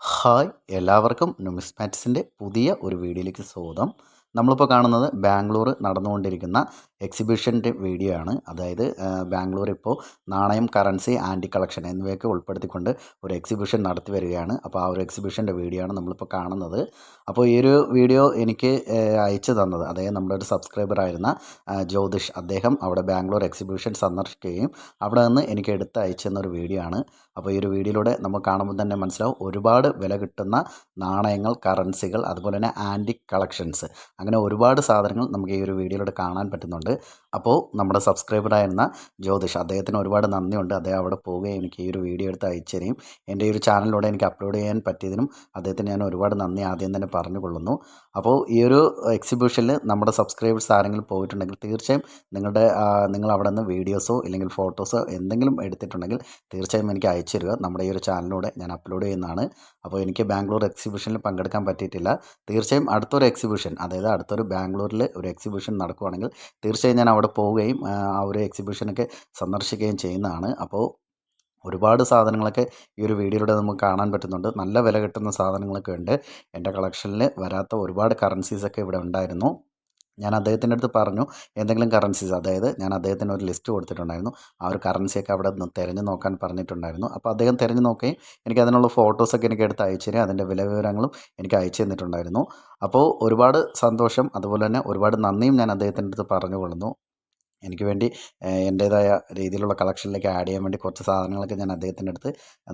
Hi എല്ലാവർക്കും നുമിസ്മാറ്റിക്സിന്റെ പുതിയ ഒരു വീഡിയോയിലേക്ക് സ്വാഗതം. നമ്മളിപ്പോൾ കാണുന്നത് ബാംഗ്ലൂർ നടന്നുകൊണ്ടിരിക്കുന്ന എക്സിബിഷന്റെ വീഡിയോ ആണ്. അതായത് ബാംഗ്ലൂർ ഇപ്പോൾ നാണയം കറൻസി ആന്റി കളക്ഷൻ എന്നിവയൊക്കെ ഉൾപ്പെടുത്തിക്കൊണ്ട് ഒരു എക്സിബിഷൻ നടത്തി വരികയാണ്. അപ്പോൾ ആ ഒരു എക്സിബിഷന്റെ വീഡിയോ ആണ് നമ്മളിപ്പോൾ കാണുന്നത്. അപ്പോൾ ഈ ഒരു വീഡിയോ എനിക്ക് അയച്ചു തന്നത് അതായത് നമ്മുടെ ഒരു സബ്സ്ക്രൈബർ ആയിരുന്ന ജ്യോതിഷ്. അദ്ദേഹം അവിടെ ബാംഗ്ലൂർ എക്സിബിഷൻ സന്ദർശിക്കുകയും അവിടെ നിന്ന് എനിക്ക് എടുത്ത് അയച്ചു തന്നൊരു വീഡിയോ ആണ്. അപ്പോൾ ഈ ഒരു വീഡിയോയിലൂടെ നമുക്ക് കാണുമ്പോൾ തന്നെ മനസ്സിലാവും ഒരുപാട് വില കിട്ടുന്ന നാണയങ്ങൾ കറൻസികൾ അതുപോലെ തന്നെ ആന്റി കളക്ഷൻസ് അങ്ങനെ ഒരുപാട് സാധനങ്ങൾ നമുക്ക് ഈ ഒരു വീഡിയോയിലൂടെ കാണാൻ പറ്റുന്നുണ്ട്. അപ്പോൾ നമ്മുടെ സബ്സ്ക്രൈബറായിരുന്ന ജ്യോതിഷ് അദ്ദേഹത്തിന് ഒരുപാട് നന്ദിയുണ്ട്. അദ്ദേഹം അവിടെ പോവുകയും എനിക്ക് ഈ ഒരു വീഡിയോ എടുത്ത് അയച്ചു തരികയും എന്റെ ഈ ഒരു ചാനലിലൂടെ എനിക്ക് അപ്ലോഡ് ചെയ്യാൻ പറ്റിയതിനും അദ്ദേഹത്തിന് ഞാൻ ഒരുപാട് നന്ദി ആദ്യം തന്നെ പറഞ്ഞു പറഞ്ഞുകൊള്ളുന്നു. അപ്പോൾ ഈ ഒരു എക്സിബിഷനിൽ നമ്മുടെ സബ്സ്ക്രൈബേഴ്സ് ആരെങ്കിലും പോയിട്ടുണ്ടെങ്കിൽ തീർച്ചയായും നിങ്ങളുടെ നിങ്ങൾ അവിടെ നിന്ന് വീഡിയോസോ ഇല്ലെങ്കിൽ ഫോട്ടോസോ എന്തെങ്കിലും എടുത്തിട്ടുണ്ടെങ്കിൽ തീർച്ചയായും എനിക്ക് അയച്ചു തരിക നമ്മുടെ ഈ ഒരു ചാനലിലൂടെ ഞാൻ അപ്ലോഡ് ചെയ്യുന്നതാണ്. അപ്പോൾ എനിക്ക് ബാംഗ്ലൂർ എക്സിബിഷനിൽ പങ്കെടുക്കാൻ പറ്റിയിട്ടില്ല. തീർച്ചയായും അടുത്തൊരു എക്സിബിഷൻ അതായത് അടുത്തൊരു ബാംഗ്ലൂരിൽ ഒരു എക്സിബിഷൻ നടക്കുകയാണെങ്കിൽ തീർച്ചയായും ഞാൻ അവിടെ പോവുകയും ആ ഒരു എക്സിബിഷനൊക്കെ സന്ദർശിക്കുകയും ചെയ്യുന്നതാണ്. അപ്പോൾ ഒരുപാട് സാധനങ്ങളൊക്കെ ഈ ഒരു വീഡിയോയിലൂടെ നമുക്ക് കാണാൻ പറ്റുന്നുണ്ട്. നല്ല വില കിട്ടുന്ന സാധനങ്ങളൊക്കെ ഉണ്ട്. എന്റെ കളക്ഷനിൽ വരാത്ത ഒരുപാട് കറൻസീസൊക്കെ ഇവിടെ ഉണ്ടായിരുന്നു. ഞാൻ അദ്ദേഹത്തിന്റെ അടുത്ത് പറഞ്ഞു എന്തെങ്കിലും കറൻസീസ് അതായത് ഞാൻ അദ്ദേഹത്തിന് ഒരു ലിസ്റ്റ് കൊടുത്തിട്ടുണ്ടായിരുന്നു. ആ ഒരു കറൻസിയൊക്കെ അവിടെ നിന്ന് തിരഞ്ഞു നോക്കാൻ പറഞ്ഞിട്ടുണ്ടായിരുന്നു. അപ്പോൾ അദ്ദേഹം തിരഞ്ഞു നോക്കുകയും എനിക്ക് അതിനുള്ള ഫോട്ടോസൊക്കെ എനിക്ക് എടുത്ത് അയച്ചു തരും അതിന്റെ വില വിവരങ്ങളും എനിക്ക് അയച്ചു തന്നിട്ടുണ്ടായിരുന്നു. അപ്പോൾ ഒരുപാട് സന്തോഷം അതുപോലെ തന്നെ ഒരുപാട് നന്ദിയും ഞാൻ അദ്ദേഹത്തിന്റെ അടുത്ത് പറഞ്ഞുകൊള്ളുന്നു. എനിക്ക് വേണ്ടി എന്റേതായ രീതിയിലുള്ള കളക്ഷനിലേക്ക് ആഡ് ചെയ്യാൻ വേണ്ടി കുറച്ച് സാധനങ്ങളൊക്കെ ഞാൻ അദ്ദേഹത്തിന്റെ അടുത്ത്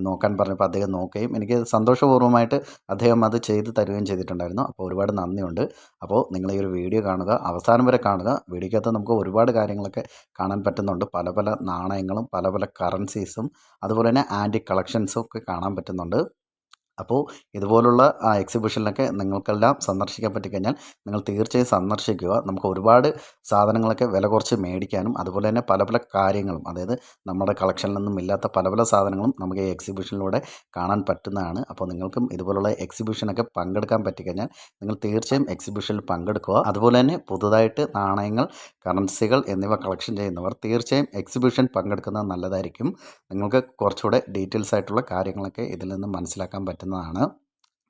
നോക്കാൻ പറഞ്ഞപ്പോൾ അദ്ദേഹം നോക്കുകയും എനിക്ക് സന്തോഷപൂർവമായിട്ട് അദ്ദേഹം അത് ചെയ്ത് തരുകയും ചെയ്തിട്ടുണ്ടായിരുന്നു. അപ്പോൾ ഒരുപാട് നന്ദിയുണ്ട്. അപ്പോൾ നിങ്ങൾ ഈ ഒരു വീഡിയോ കാണുക അവസാനം വരെ കാണുക. വീഡിയോക്കകത്ത് നമുക്ക് ഒരുപാട് കാര്യങ്ങളൊക്കെ കാണാൻ പറ്റുന്നുണ്ട്. പല പല നാണയങ്ങളും പല പല കറൻസീസും അതുപോലെ തന്നെ ആന്റി കളക്ഷൻസും ഒക്കെ കാണാൻ പറ്റുന്നുണ്ട്. അപ്പോൾ ഇതുപോലുള്ള ആ എക്സിബിഷനിലൊക്കെ നിങ്ങൾക്കെല്ലാം സന്ദർശിക്കാൻ പറ്റിക്കഴിഞ്ഞാൽ നിങ്ങൾ തീർച്ചയായും സന്ദർശിക്കുക. നമുക്ക് ഒരുപാട് സാധനങ്ങളൊക്കെ വില കുറച്ച് മേടിക്കാനും അതുപോലെ തന്നെ പല പല കാര്യങ്ങളും അതായത് നമ്മുടെ കളക്ഷനിലൊന്നും ഇല്ലാത്ത പല പല സാധനങ്ങളും നമുക്ക് ഈ എക്സിബിഷനിലൂടെ കാണാൻ പറ്റുന്നതാണ്. അപ്പോൾ നിങ്ങൾക്കും ഇതുപോലുള്ള എക്സിബിഷനൊക്കെ പങ്കെടുക്കാൻ പറ്റിക്കഴിഞ്ഞാൽ നിങ്ങൾ തീർച്ചയായും എക്സിബിഷനിൽ പങ്കെടുക്കുക. അതുപോലെ തന്നെ പുതുതായിട്ട് നാണയങ്ങൾ കറൻസികൾ എന്നിവ കളക്ഷൻ ചെയ്യുന്നവർ തീർച്ചയായും എക്സിബിഷൻ പങ്കെടുക്കുന്നത് നല്ലതായിരിക്കും. നിങ്ങൾക്ക് കുറച്ചുകൂടെ ഡീറ്റെയിൽസ് ആയിട്ടുള്ള കാര്യങ്ങളൊക്കെ ഇതിൽ നിന്ന് മനസ്സിലാക്കാൻ പറ്റും പറ്റുന്നതാണ്.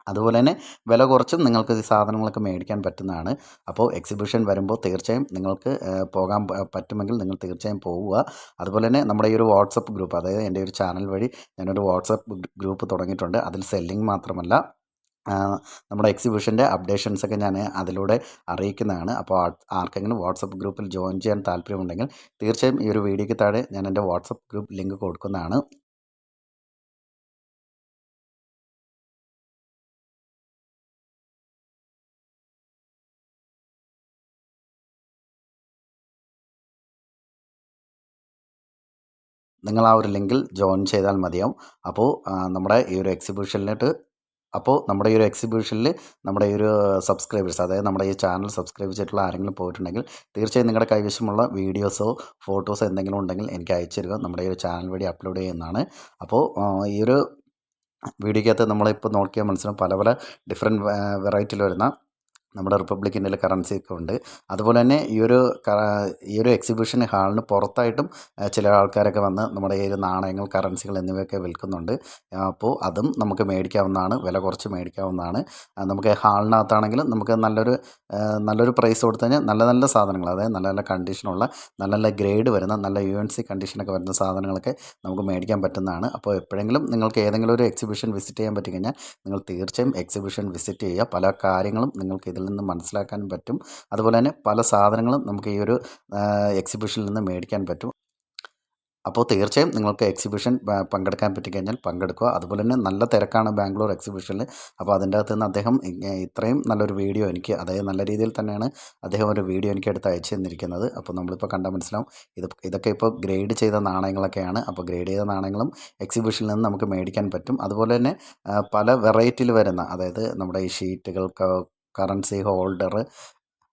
അതുപോലെ തന്നെ വില കുറച്ചും നിങ്ങൾക്ക് ഈ സാധനങ്ങളൊക്കെ മേടിക്കാൻ പറ്റുന്നതാണ്. അപ്പോൾ എക്സിബിഷൻ വരുമ്പോൾ തീർച്ചയായും നിങ്ങൾക്ക് പോകാൻ പറ്റുമെങ്കിൽ നിങ്ങൾ തീർച്ചയായും പോവുക. അതുപോലെ തന്നെ നമ്മുടെ ഈ ഒരു വാട്സപ്പ് ഗ്രൂപ്പ് അതായത് എന്റെ ഒരു ചാനൽ വഴി ഞാനൊരു വാട്സപ്പ് ഗ്രൂപ്പ് തുടങ്ങിയിട്ടുണ്ട്. അതിൽ സെല്ലിംഗ് മാത്രമല്ല നമ്മുടെ എക്സിബിഷന്റെ അപ്ഡേഷൻസൊക്കെ ഞാൻ അതിലൂടെ അറിയിക്കുന്നതാണ്. അപ്പോൾ ആർക്കെങ്കിലും വാട്സപ്പ് ഗ്രൂപ്പിൽ ജോയിൻ ചെയ്യാൻ താല്പര്യമുണ്ടെങ്കിൽ തീർച്ചയായും ഈ ഒരു വീഡിയോയ്ക്ക് താഴെ ഞാൻ എന്റെ വാട്സപ്പ് ഗ്രൂപ്പ് ലിങ്ക് കൊടുക്കുന്നതാണ്. നിങ്ങൾ ആ ഒരു ലിങ്കിൽ ജോയിൻ ചെയ്താൽ മതിയാവും. അപ്പോൾ നമ്മുടെ ഈ ഒരു എക്സിബിഷനിലോട്ട് അപ്പോൾ നമ്മുടെ ഈ ഒരു എക്സിബിഷനിൽ നമ്മുടെ ഈ ഒരു സബ്സ്ക്രൈബേഴ്സ് അതായത് നമ്മുടെ ഈ ചാനൽ സബ്സ്ക്രൈബ് ചെയ്തിട്ടുള്ള ആരെങ്കിലും പോയിട്ടുണ്ടെങ്കിൽ തീർച്ചയായും നിങ്ങളുടെ കൈവശമുള്ള വീഡിയോസോ ഫോട്ടോസോ എന്തെങ്കിലും ഉണ്ടെങ്കിൽ എനിക്ക് അയച്ചു നമ്മുടെ ഈ ഒരു ചാനൽ വഴി അപ്ലോഡ് ചെയ്യുന്നതാണ്. അപ്പോൾ ഈ ഒരു വീഡിയോക്കകത്ത് നമ്മളിപ്പോൾ നോക്കിയാൽ മനസ്സിലാവും പല പല ഡിഫറെന്റ് വെറൈറ്റിയിൽ വരുന്ന നമ്മുടെ റിപ്പബ്ലിക്കിന്റെ കറൻസി ഒക്കെ ഉണ്ട്. അതുപോലെ തന്നെ ഈ ഒരു ഈ ഒരു എക്സിബിഷൻ ഹാളിന് പുറത്തായിട്ടും ചില ആൾക്കാരൊക്കെ വന്ന് നമ്മുടെ ഈ ഒരു നാണയങ്ങൾ കറൻസികൾ എന്നിവയൊക്കെ വിൽക്കുന്നുണ്ട്. അപ്പോൾ അതും നമുക്ക് മേടിക്കാവുന്നതാണ്. വില കുറച്ച് മേടിക്കാവുന്നതാണ്. നമുക്ക് ഹാളിനകത്താണെങ്കിലും നമുക്ക് നല്ലൊരു നല്ലൊരു പ്രൈസ് കൊടുത്തു നല്ല നല്ല സാധനങ്ങൾ അതായത് നല്ല നല്ല കണ്ടീഷനുള്ള നല്ല നല്ല ഗ്രേഡ് വരുന്ന നല്ല യു എൻ സി കണ്ടീഷനൊക്കെ വരുന്ന സാധനങ്ങളൊക്കെ നമുക്ക് മേടിക്കാൻ പറ്റുന്നതാണ്. അപ്പോൾ എപ്പോഴെങ്കിലും നിങ്ങൾക്ക് ഏതെങ്കിലും ഒരു എക്സിബിഷൻ വിസിറ്റ് ചെയ്യാൻ പറ്റി കഴിഞ്ഞാൽ നിങ്ങൾ തീർച്ചയായും എക്സിബിഷൻ വിസിറ്റ് ചെയ്യുക. പല കാര്യങ്ങളും നിങ്ങൾക്ക് ഇതിൽ നിന്ന് മനസ്സിലാക്കാനും പറ്റും. അതുപോലെ തന്നെ പല സാധനങ്ങളും നമുക്ക് ഈ ഒരു എക്സിബിഷനിൽ നിന്ന് മേടിക്കാൻ പറ്റും. അപ്പോൾ തീർച്ചയായും നിങ്ങൾക്ക് എക്സിബിഷൻ പങ്കെടുക്കാൻ പറ്റിക്കഴിഞ്ഞാൽ പങ്കെടുക്കുക. അതുപോലെ തന്നെ നല്ല തിരക്കാണ് ബാംഗ്ലൂർ എക്സിബിഷനിൽ അപ്പോൾ അതിന്റെ അകത്ത് നിന്ന് അദ്ദേഹം ഇത്രയും നല്ലൊരു വീഡിയോ എനിക്ക് അതായത് നല്ല രീതിയിൽ തന്നെയാണ് അദ്ദേഹം ഒരു വീഡിയോ എനിക്ക് എടുത്ത് അയച്ചു തന്നിരിക്കുന്നത്. അപ്പോൾ നമ്മളിപ്പോൾ കണ്ടാൽ മനസ്സിലാവും. ഇത് ഇതൊക്കെ ഇപ്പോൾ ഗ്രേഡ് ചെയ്ത നാണയങ്ങളൊക്കെയാണ്. അപ്പോൾ ഗ്രേഡ് ചെയ്ത നാണയങ്ങളും എക്സിബിഷനിൽ നിന്ന് നമുക്ക് മേടിക്കാൻ പറ്റും. അതുപോലെ തന്നെ പല വെറൈറ്റിയിൽ വരുന്ന അതായത് നമ്മുടെ ഈ ഷീറ്റുകൾ കറൻസി ഹോൾഡർ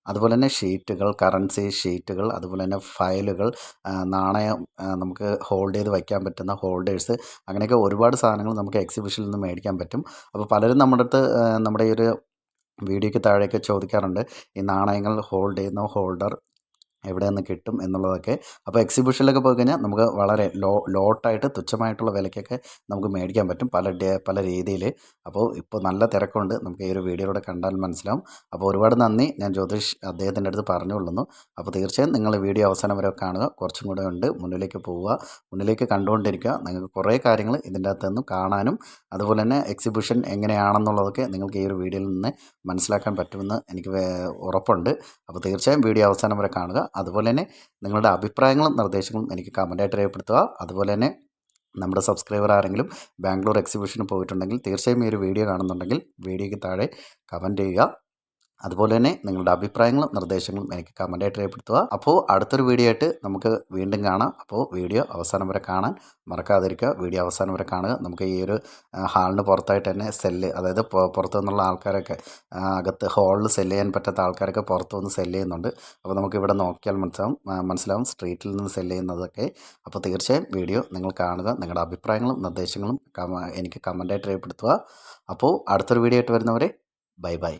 അതുപോലെ തന്നെ ഷീറ്റുകൾ കറൻസി ഷീറ്റുകൾ അതുപോലെ തന്നെ ഫയലുകൾ നാണയം നമുക്ക് ഹോൾഡ് ചെയ്ത് വയ്ക്കാൻ പറ്റുന്ന ഹോൾഡേഴ്സ് അങ്ങനെയൊക്കെ ഒരുപാട് സാധനങ്ങൾ നമുക്ക് എക്സിബിഷനിൽ നിന്ന് മേടിക്കാൻ പറ്റും. അപ്പോൾ പലരും നമ്മുടെ അടുത്ത് നമ്മുടെ ഈ ഒരു വീഡിയോയ്ക്ക് താഴെയൊക്കെ ചോദിക്കാറുണ്ട് ഈ നാണയങ്ങൾ ഹോൾഡ് ചെയ്യുന്ന ഹോൾഡർ എവിടെ നിന്ന് കിട്ടും എന്നുള്ളതൊക്കെ. അപ്പോൾ എക്സിബിഷനിലൊക്കെ പോയി കഴിഞ്ഞാൽ നമുക്ക് വളരെ ലോ ലോട്ടായിട്ട് തുച്ഛമായിട്ടുള്ള വിലയ്ക്കൊക്കെ നമുക്ക് മേടിക്കാൻ പറ്റും പല പല രീതിയിൽ. അപ്പോൾ ഇപ്പോൾ നല്ല തിരക്കുണ്ട്. നമുക്ക് ഈ ഒരു വീഡിയോയിലൂടെ കണ്ടാൽ മനസ്സിലാവും. അപ്പോൾ ഒരുപാട് നന്ദി. ഞാൻ ജ്യോതിഷ് അദ്ദേഹത്തിന്റെ അടുത്ത് പറഞ്ഞു പറഞ്ഞുകൊള്ളുന്നു. അപ്പോൾ തീർച്ചയായും നിങ്ങൾ വീഡിയോ അവസാനം വരെ കാണുക. കുറച്ചും കൂടെ ഉണ്ട് മുന്നിലേക്ക് പോവുക. മുന്നിലേക്ക് കണ്ടുകൊണ്ടിരിക്കുക. നിങ്ങൾക്ക് കുറേ കാര്യങ്ങൾ ഇതിന്റെ അകത്ത് നിന്ന് കാണാനും അതുപോലെ തന്നെ എക്സിബിഷൻ എങ്ങനെയാണെന്നുള്ളതൊക്കെ നിങ്ങൾക്ക് ഈ ഒരു വീഡിയോയിൽ നിന്ന് മനസ്സിലാക്കാൻ പറ്റുമെന്ന് എനിക്ക് ഉറപ്പുണ്ട്. അപ്പോൾ തീർച്ചയായും വീഡിയോ അവസാനം വരെ കാണുക. അതുപോലെ തന്നെ നിങ്ങളുടെ അഭിപ്രായങ്ങളും നിർദ്ദേശങ്ങളും എനിക്ക് കമന്റായിട്ട് രേഖപ്പെടുത്തുക. അതുപോലെ തന്നെ നമ്മുടെ സബ്സ്ക്രൈബർ ആരെങ്കിലും ബാംഗ്ലൂർ എക്സിബിഷന് പോയിട്ടുണ്ടെങ്കിൽ തീർച്ചയായും ഈ ഒരു വീഡിയോ കാണുന്നുണ്ടെങ്കിൽ വീഡിയോയ്ക്ക് താഴെ കമന്റ് ചെയ്യുക. അതുപോലെ തന്നെ നിങ്ങളുടെ അഭിപ്രായങ്ങളും നിർദ്ദേശങ്ങളും എനിക്ക് കമന്റായിട്ട് രേഖപ്പെടുത്തുക. അപ്പോൾ അടുത്തൊരു വീഡിയോ ആയിട്ട് നമുക്ക് വീണ്ടും കാണാം. അപ്പോൾ വീഡിയോ അവസാനം വരെ കാണാൻ മറക്കാതിരിക്കുക. വീഡിയോ അവസാനം വരെ കാണുക. നമുക്ക് ഈ ഒരു ഹാളിന് പുറത്തായിട്ട് തന്നെ സെല്ല് അതായത് പുറത്തു നിന്നുള്ള ആൾക്കാരൊക്കെ അകത്ത് ഹാളിൽ സെല്ല് ചെയ്യാൻ പറ്റാത്ത ആൾക്കാരൊക്കെ പുറത്തു നിന്ന് സെല്ല് ചെയ്യുന്നുണ്ട്. അപ്പോൾ നമുക്ക് ഇവിടെ നോക്കിയാൽ മനസ്സിലാവും മനസ്സിലാവും സ്ട്രീറ്റിൽ നിന്ന് സെല്ല് ചെയ്യുന്നതൊക്കെ. അപ്പോൾ തീർച്ചയായും വീഡിയോ നിങ്ങൾ കാണുക. നിങ്ങളുടെ അഭിപ്രായങ്ങളും നിർദ്ദേശങ്ങളും എനിക്ക് കമന്റായിട്ട് രേഖപ്പെടുത്തുക. അപ്പോൾ അടുത്തൊരു വീഡിയോ ആയിട്ട് വരുന്നവരെ ബൈ ബൈ.